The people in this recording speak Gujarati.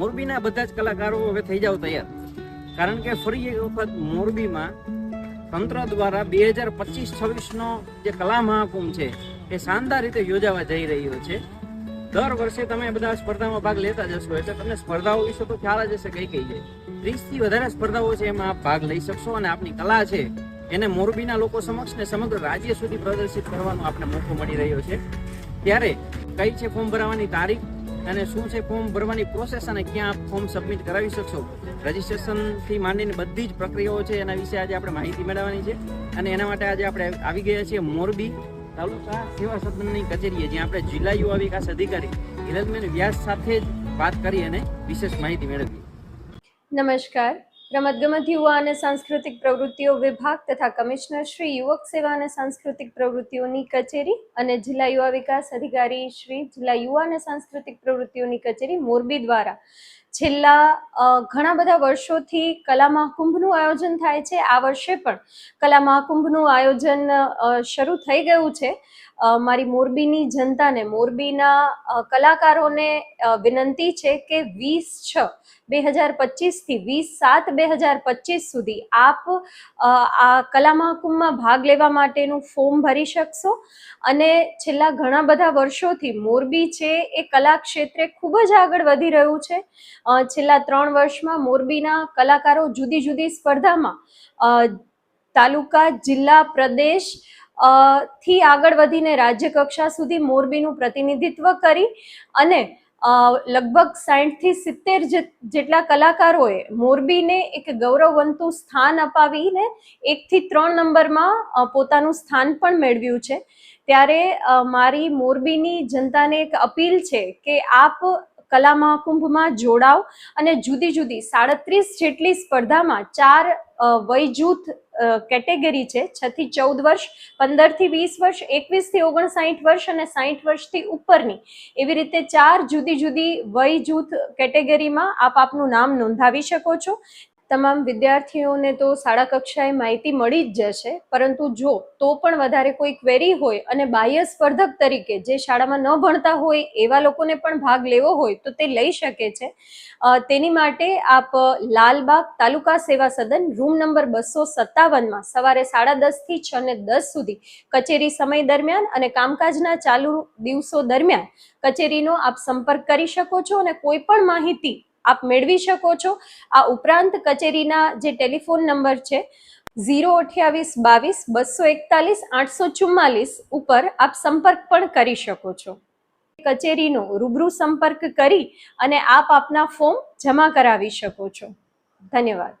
મોરબીના બધા જ કલાકારો હવે થઈ જાવ તૈયાર. કારણ કે ફરી એક વખત મોરબીમાં તંત્ર દ્વારા બે હજાર પચીસ છવ્વીસનો જે કલા મહાકુંભ છે, એ શાનદાર રીતે યોજાવા જઈ રહ્યો છે. દર વર્ષે તમે બધા સ્પર્ધામાં ભાગ લેતા જશો, એટલે તમને સ્પર્ધાઓ વિશે તો ખ્યાલ જ હશે કઈ કઈ છે. ત્રીસથી વધારે સ્પર્ધાઓ છે એમાં ભાગ લઈ શકશો અને આપની કલા છે, એને મોરબીના લોકો સમક્ષ ને સમગ્ર રાજ્ય સુધી પ્રદર્શિત કરવાનો આપણે મોકો મળી રહ્યો છે. ત્યારે કઈ છે ફોર્મ ભરાવાની તારીખ? અને શું છે ફોર્મ ભરવાની પ્રોસેસ અને ક્યાં ફોર્મ સબમિટ કરાવી શકશો? રજીસ્ટ્રેશનથી માંડીને બધી જ પ્રક્રિયાઓ છે એના વિશે આજે આપણે માહિતી મેળવવાની છે. અને એના માટે આજે આપણે આવી ગયા છીએ મોરબી તાલુકા સેવા સદનની કચેરીએ, જ્યાં આપણે જિલ્લા યુવા વિકાસ અધિકારી હિરલબેન વ્યાસ સાથે જ વાત કરી અને વિશેષ માહિતી મેળવી નમસ્કાર. રમતગમત યુવા અને સાંસ્કૃતિક પ્રવૃત્તિઓ વિભાગ તથા કમિશનર શ્રી યુવક સેવા અને સાંસ્કૃતિક પ્રવૃત્તિઓની કચેરી અને જિલ્લા યુવા વિકાસ અધિકારી શ્રી જિલ્લા યુવા અને સાંસ્કૃતિક પ્રવૃત્તિઓની કચેરી મોરબી દ્વારા છેલ્લા ઘણા બધા વર્ષોથી કલા મહાકુંભનું આયોજન થાય છે. આ વર્ષે પણ કલા મહાકુંભનું આયોજન શરૂ થઈ ગયું છે. મારી મોરબીની જનતાને, મોરબીના કલાકારોને વિનંતી છે કે વીસ છ બે હજાર પચીસથી વીસ સાત બે હજાર પચીસ સુધી આપ આ કલા મહાકુંભમાં ભાગ લેવા માટેનું ફોર્મ ભરી શકશો. અને છેલ્લા ઘણા બધા વર્ષોથી મોરબી છે એ કલા ક્ષેત્રે ખૂબ જ આગળ વધી રહ્યું છે. છેલ્લા ત્રણ વર્ષમાં મોરબીના કલાકારો જુદી જુદી સ્પર્ધામાં તાલુકા, જિલ્લા, પ્રદેશથી આગળ વધીને રાજ્ય કક્ષા સુધી મોરબીનું પ્રતિનિધિત્વ કરી અને લગભગ સાઠથી સિત્તેર જેટલા કલાકારોએ મોરબીને એક ગૌરવવંતું સ્થાન અપાવીને એકથી ત્રણ નંબરમાં પોતાનું સ્થાન પણ મેળવ્યું છે. ત્યારે મારી મોરબીની જનતાને એક અપીલ છે કે આપ કલા મહાકુંભમાં જોડાવ અને જુદી જુદી સાડત્રીસ જેટલી સ્પર્ધામાં ચાર વય જૂથ કેટેગરી છે, છ થી ચૌદ વર્ષ પંદરથી વીસ વર્ષ એકવીસથી ઓગણસાઠ વર્ષ અને સાઠ વર્ષથી ઉપરની. એવી રીતે ચાર જુદી જુદી વય જૂથ કેટેગરીમાં આપ આપનું નામ નોંધાવી શકો છો. તમામ વિદ્યાર્થીઓને તો શાળા કક્ષાએ માહિતી મળી જ જશે, પરંતુ જો તો પણ વધારે કોઈ ક્વેરી હોય અને બાહ્ય સ્પર્ધક તરીકે જે શાળામાં ન ભણતા હોય એવા લોકોને પણ ભાગ લેવો હોય તો તે લઈ શકે છે. તેની માટે આપ લાલબાગ તાલુકા સેવા સદન રૂમ નંબર બસો સત્તાવનમાં સવારે સાડા દસથી છ ને દસ સુધી કચેરી સમય દરમિયાન અને કામકાજના ચાલુ દિવસો દરમિયાન કચેરીનો આપ સંપર્ક કરી શકો છો અને કોઈ પણ માહિતી આપ મેળવી શકો છો. આ ઉપરાંત કચેરીના જે ટેલિફોન નંબર છે, ઝીરો અઠ્યાવીસ બાવીસ, બસો એકતાલીસ, આઠસો ચુમ્માલીસ ઉપર આપ સંપર્ક પણ કરી શકો છો. કચેરીનો રૂબરૂ સંપર્ક કરી અને આપ આપના ફોર્મ જમા કરાવી શકો છો. ધન્યવાદ.